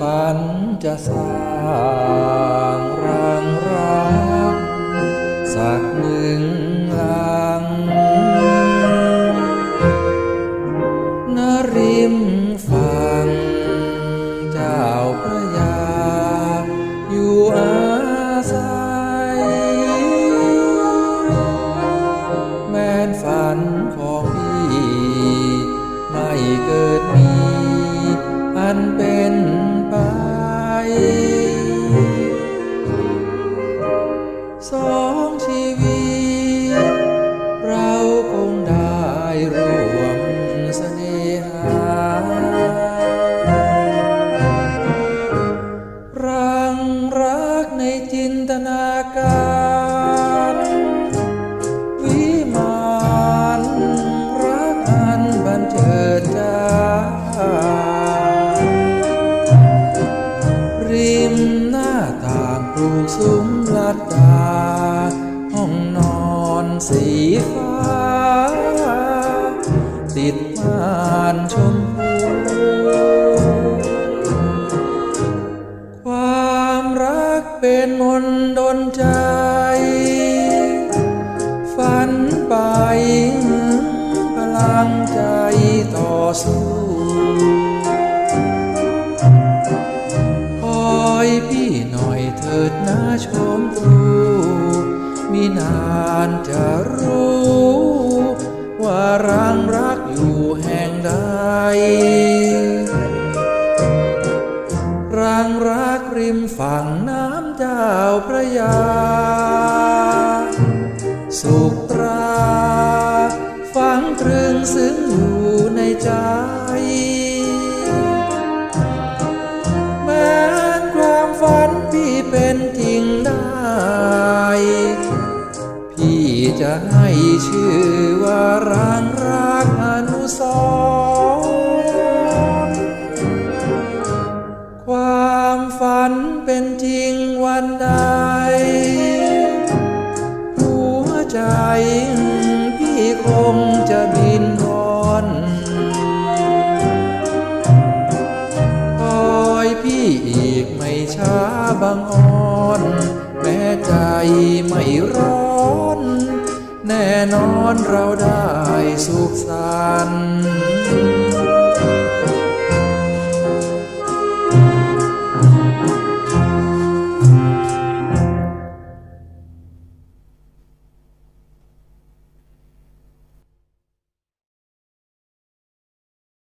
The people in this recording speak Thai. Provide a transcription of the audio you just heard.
ฝันจะสร้าง ดดาห้องนอนสีฟ้า ติดม่านชมพูความรักเป็นมนต์ดน ดนะชมตรูมีนานจะรู้ ว่ารังรักอยู่แห่งใดรังรักริมฝั่งน้ำเจ้าพระยา สุขตรา ฝังตรึงซึ้งอยู่ ให้ชื่อว่ารังรักอนุสรความฝันเป็นจริงวันใดหัวใจ อนเราได้สุขสันต์